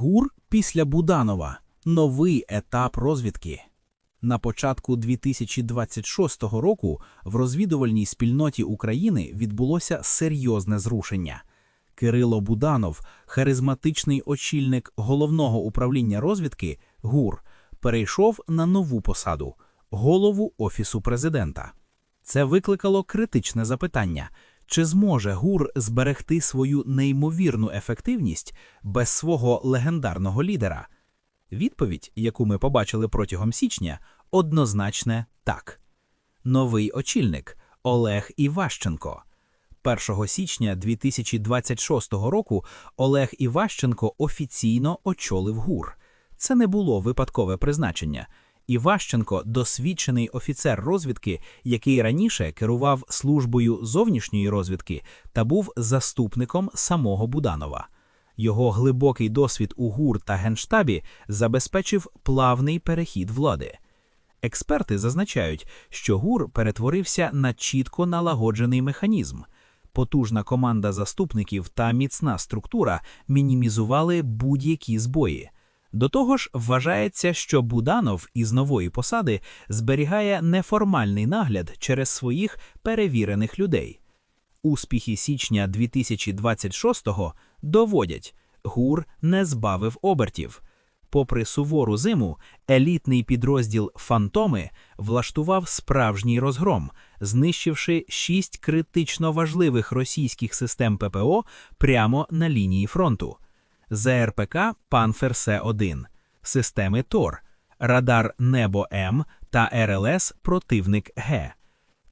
ГУР після Буданова. Новий етап розвідки. На початку 2026 року в розвідувальній спільноті України відбулося серйозне зрушення. Кирило Буданов, харизматичний очільник головного управління розвідки ГУР, перейшов на нову посаду голову Офісу президента. Це викликало критичне запитання: чи зможе ГУР зберегти свою неймовірну ефективність без свого легендарного лідера? Відповідь, яку ми побачили протягом січня, однозначне так. Новий очільник Олег Іващенко. 1 січня 2026 року Олег Іващенко офіційно очолив ГУР. Це не було випадкове призначення. Іващенко досвідчений офіцер розвідки, який раніше керував службою зовнішньої розвідки та був заступником самого Буданова. Його глибокий досвід у ГУР та Генштабі забезпечив плавний перехід влади. Експерти зазначають, що ГУР перетворився на чітко налагоджений механізм. Потужна команда заступників та міцна структура мінімізували будь-які збої. До того ж, вважається, що Буданов із нової посади зберігає неформальний нагляд через своїх перевірених людей. Успіхи січня 2026-го доводять, ГУР не збавив обертів. Попри сувору зиму, елітний підрозділ Фантоми влаштував справжній розгром, знищивши шість критично важливих російських систем ППО прямо на лінії фронту. ЗРПК Панфер-С-1, системи ТОР, радар Небо М та РЛС Противник Г.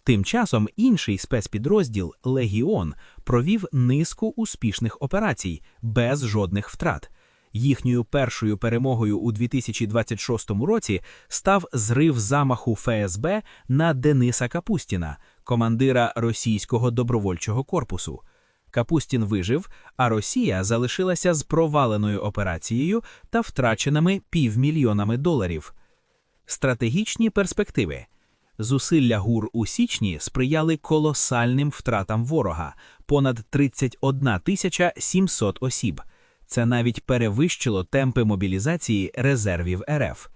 Тим часом інший спецпідрозділ Легіон провів низку успішних операцій без жодних втрат. Їхньою першою перемогою у 2026 році став зрив замаху ФСБ на Дениса Капустіна, командира російського добровольчого корпусу. Капустін вижив, а Росія залишилася з проваленою операцією та втраченими півмільйонами доларів. Стратегічні перспективи. Зусилля ГУР у січні сприяли колосальним втратам ворога понад 31 тисяча 700 осіб. Це навіть перевищило темпи мобілізації резервів РФ.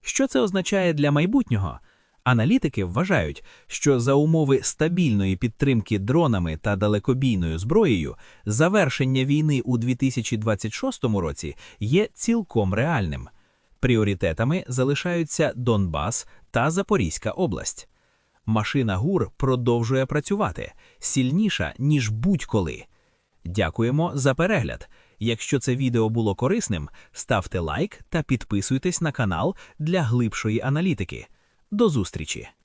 Що це означає для майбутнього? Аналітики вважають, що за умови стабільної підтримки дронами та далекобійною зброєю завершення війни у 2026 році є цілком реальним. Пріоритетами залишаються Донбас та Запорізька область. Машина ГУР продовжує працювати сильніша, ніж будь-коли. Дякуємо за перегляд. Якщо це відео було корисним, ставте лайк та підписуйтесь на канал для глибшої аналітики. До зустрічі!